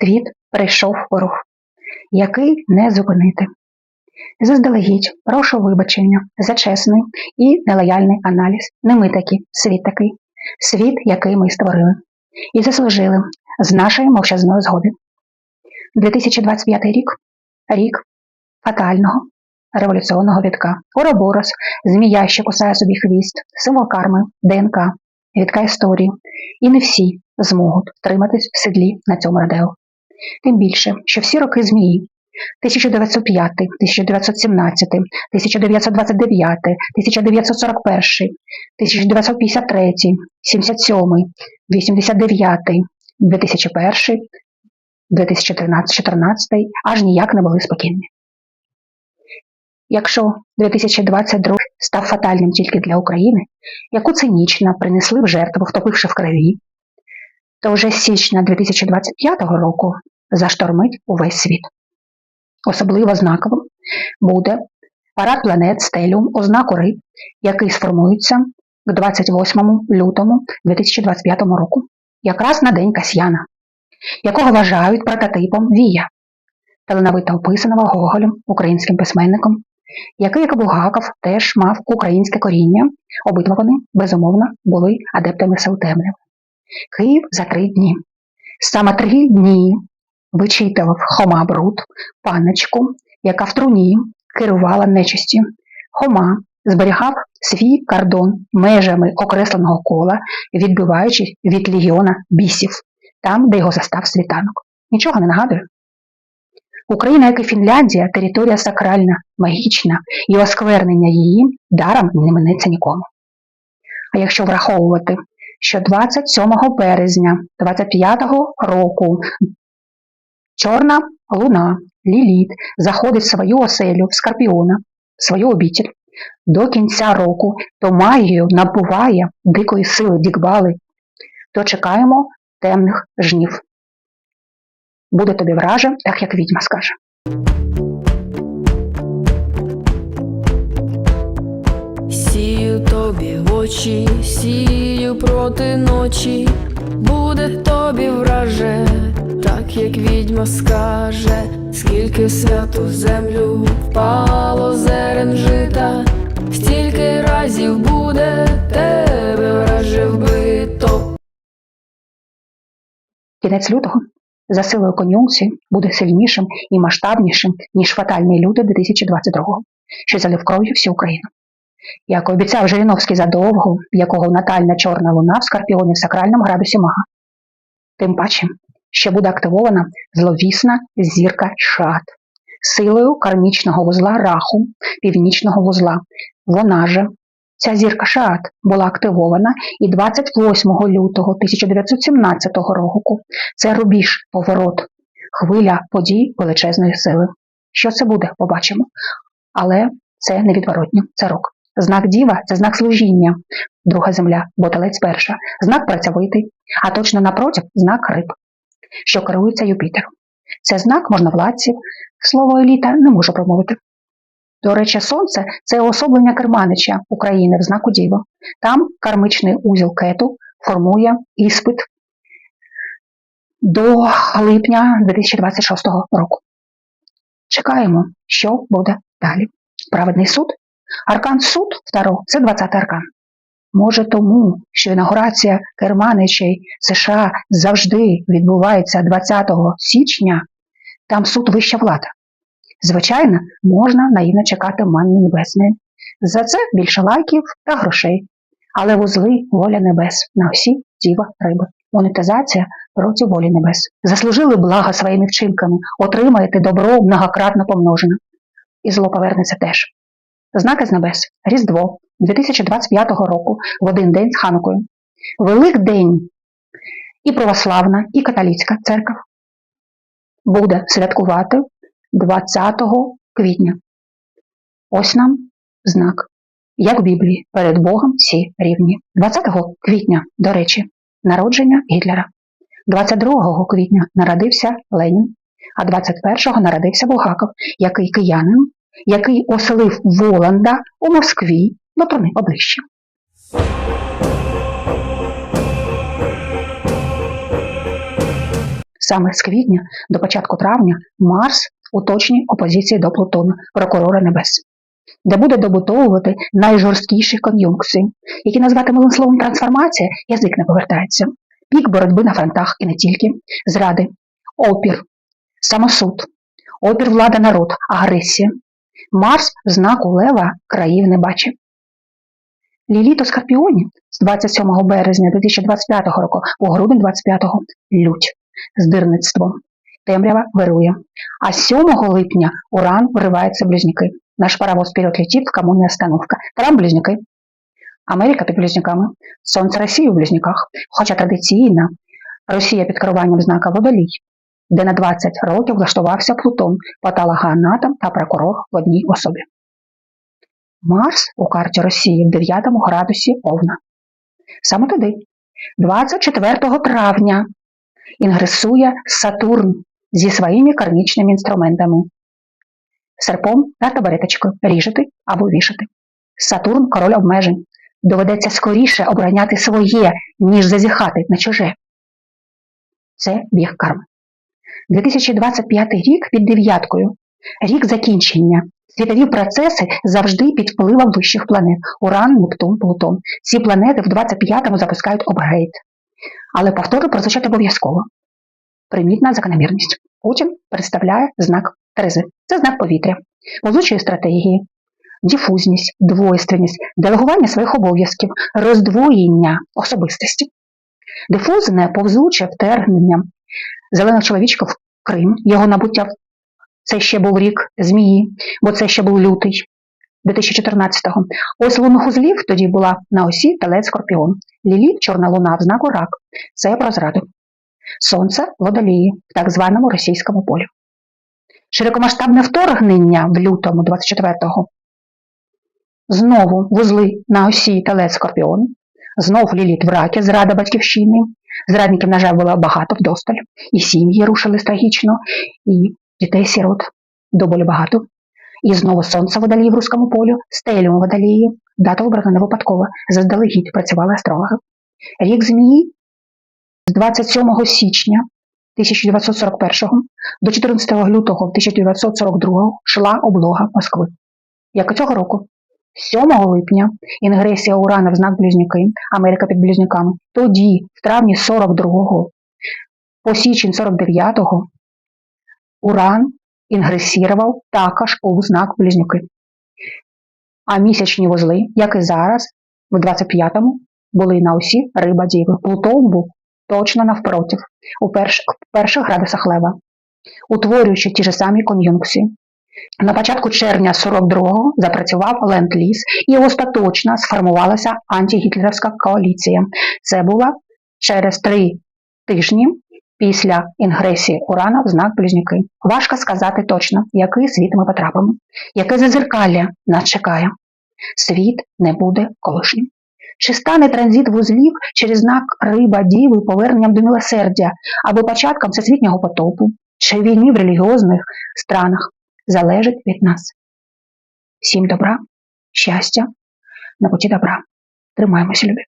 Світ прийшов у рух, який не зупинити. Заздалегідь прошу вибачення за чесний і нелояльний аналіз. Не ми такі, світ такий, світ, який ми створили, і заслужили з нашої мовчазної згоди. 2025 рік рік фатального революційного вітка. Уроборос, змія, що кусає собі хвіст, символ карми, ДНК, вітка історії. І не всі зможуть втриматись в седлі на цьому радео. Тим більше, що всі роки змії 1905, 1917, 1929, 1941, 1953, 77, 89, 2001, 2013-14 аж ніяк не були спокійні. Якщо 2022 став фатальним тільки для України, яку цинічно принесли в жертву, втопивши в крові, то вже січня 2025 року заштормить увесь світ. Особливо знаковим буде парад планет Стеліум ознаку риб, який сформується к 28 лютому 2025 року, якраз на день Касьяна, якого вважають прототипом Вія, талановито описаного Гоголем, українським письменником, який, як Булгаков, теж мав українське коріння, обидва вони, безумовно, були адептами Саутемрів. Київ за три дні. Саме три дні вичитував Хома Бруд, паночку, яка в труні керувала нечистю. Хома зберігав свій кордон межами окресленого кола, відбиваючись від легіона бісів, там, де його застав світанок. Нічого не нагадую. Україна, як і Фінляндія, територія сакральна, магічна, і осквернення її даром не минеться нікому. А якщо враховувати, що 27 березня 25-го року чорна луна Ліліт заходить в свою оселю Скорпіона, в свою обітель, до кінця року, то магію набуває дикої сили Дікбали, то чекаємо темних жнів. Буде тобі враже, так як відьма скаже. Сію тобі в очі, сію проти ночі, буде тобі враже, так як відьма скаже, скільки святу землю впало зерен жита, стільки разів буде тебе враже вбито. Кінець лютого за силою кон'юнкції буде сильнішим і масштабнішим, ніж фатальний лютий 2022-го, що залив кров'ю всю Україну. Як обіцяв Жириновський задовго, якого натальна чорна луна в Скорпіоні в сакральному градусі мага. Тим паче, що буде активована зловісна зірка Шат силою кармічного вузла Раху, північного вузла. Вона же, ця зірка Шаат, була активована і 28 лютого 1917 року. Це рубіж, поворот, хвиля подій величезної сили. Що це буде, побачимо. Але це невідворотньо, це рок. Знак діва це знак служіння, друга земля, бо телець перша, знак працьовитий, а точно напротив знак риб, що керується Юпітером. Це знак можновладців, слово еліта не можу промовити. До речі, сонце це уособлення керманича України в знаку Діва. Там кармичний узіл кету формує іспит до липня 2026 року. Чекаємо, що буде далі. Праведний суд. Аркан суд Таро – це 20-й аркан. Може тому, що інаугурація керманичей США завжди відбувається 20 січня, там суд вища влада. Звичайно, можна наївно чекати манні небесної. За це більше лайків та грошей. Але вузли воля небес на осі діва риби. Монетизація проти волі небес. Заслужили блага своїми вчинками, отримаєте добро многократно помножене. І зло повернеться теж. Знаки з небес. Різдво 2025 року в один день з Ханукою. Великдень і православна, і католицька церква буде святкувати 20 квітня. Ось нам знак. Як в Біблії, перед Богом всі рівні. 20 квітня, до речі, народження Гітлера. 22 квітня народився Ленін, а 21-го народився Булгаков, який киянин, який оселив Воланда у Москві до трони обличчя. Саме з квітня до початку травня Марс у точній опозиції до Плутона, прокурора небес, де буде добутовувати найжорсткіші кон'юнкції, які назвати словом трансформація, язик не повертається, пік боротьби на фронтах і не тільки, зради, опір, самосуд, опір влада народ, агресія. Марс в знаку Лева країв не бачить. Ліліт у Скорпіоні з 27 березня 2025 року по грудень 25-го лють, здирництво, темрява вирує. А 7 липня Уран вривається в близнюки. Наш паровоз вперед летит, кому не остановка. Трамп близнюки. Америка під близнюками. Сонце Росії у близнюках. Хоча традиційно Росія під керуванням знака Водолій, де на 20 років влаштувався Плутон, патологоанатом та прокурор в одній особі. Марс у карті Росії в 9 градусі Овна. Саме туди, 24 травня, інгресує Сатурн зі своїми кармічними інструментами. Серпом та табуреточкою ріжете або вішати. Сатурн король обмежень. Доведеться скоріше обороняти своє, ніж зазіхати на чуже. Це біг карми. 2025 рік під дев'яткою. Рік закінчення. Світові процеси завжди під впливом вищих планет Уран, Нептун, Плутон. Ці планети в 25-му запускають апгрейд. Але повтори прозвучать обов'язково. Примітна закономірність. Путін представляє знак Терези. Це знак повітря, получої стратегії, діфузність, двойственність, делегування своїх обов'язків, роздвоєння особистості. Дифузне повзуче вторгнення зелених чоловічків в Крим, його набуття це ще був рік змії, бо це ще був лютий 2014-го. Ось лунних узлів тоді була на осі телець Скорпіон. Ліліт чорна луна в знаку рак. Це про зраду. Сонце водолії в так званому російському полі. Широкомасштабне вторгнення в лютому 24-го. Знову вузли на осі телець Скорпіон. Знов ліліт в ракі, зрада батьківщини. Зрадників, на жаль, було багато вдосталь. І сім'ї рушили трагічно, і дітей-сірот доволі багато. І знову сонце водолії в руському полю, стеліум водолії, дата обрана не випадкова, заздалегідь працювали астрологи. Рік змії з 27 січня 1941 до 14 лютого 1942 шла облога Москви. Як і цього року, 7 липня інгресія Урана в знак Близнюки, Америка під Близнюками, тоді, в травні 42-го, по січень 49-го, Уран інгресірував також у знак Близнюки. А місячні вузли, як і зараз, в 25-му, були на осі риба діви. Плутон був точно навпротив, у перш, в перших градусах лева, утворюючи ті ж самі кон'юнкції. На початку червня 42-го запрацював ленд-ліз і остаточно сформувалася антигітлерівська коаліція. Це була через три тижні після інгресії Урана в знак Близнюки. Важко сказати точно, який світ ми потрапимо, яке зазеркалля нас чекає. Світ не буде колишнім. Чи стане транзит вузлів через знак риба діви поверненням до милосердя або початком всесвітнього потопу, чи війни в релігіозних странах, залежить від нас. Всім добра, щастя, на путі добра. Тримаємося, любі.